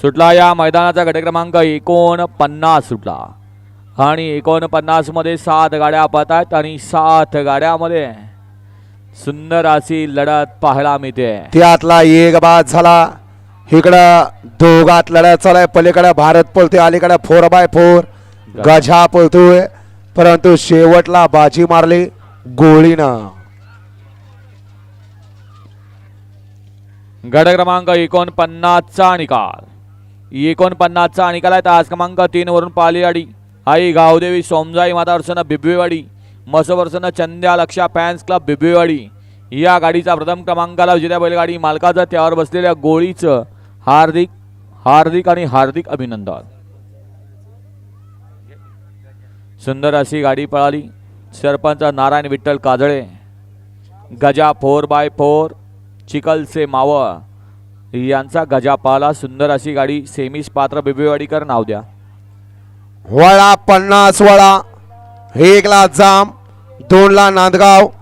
सुटला या मैदानाचा गट क्रमांक एकोणपन्नास सुटला. आणि एकोणपन्नासमध्ये सात गाड्या पाहत आहेत आणि सात गाड्यामध्ये सुंदर अशी लढत पाहायला मिळते. त्यातला एक बाद झाला. इकडं दोघात लढत चालाय पलीकडे भारत पळतोय अलीकडे फोर बाय फोर गझा पळतोय. परंतु शेवटला बाजी मारली गोळीनं. गट क्रमांक एकोणपन्नासचा निकाल. एकोणपन्नासचा निकाल आहे. तास क्रमांक तीन वरून आई गावदेवी सोमजाई माता अर्चना बिबवेवाडी मसवर्सन चंद्या लक्षा फॅन्स क्लब बिबवेवाडी या गाडीचा प्रथम क्रमांकाला विजेत्या बैलगाडी मालकाचं त्यावर बसलेल्या गोळीचं हार्दिक हार्दिक आणि हार्दिक अभिनंदन. सुंदर अशी गाडी पळाली. Sarpanch Narayan Vitthal Kajale. Gaja four by four Chikalse Maval. यांचा गजापाला सुंदर अशी गाडी सेमीस पात्र बिबेवाडीकर नाव द्या. वळा पन्नास वळा एकला जाम दोनला नांदगाव.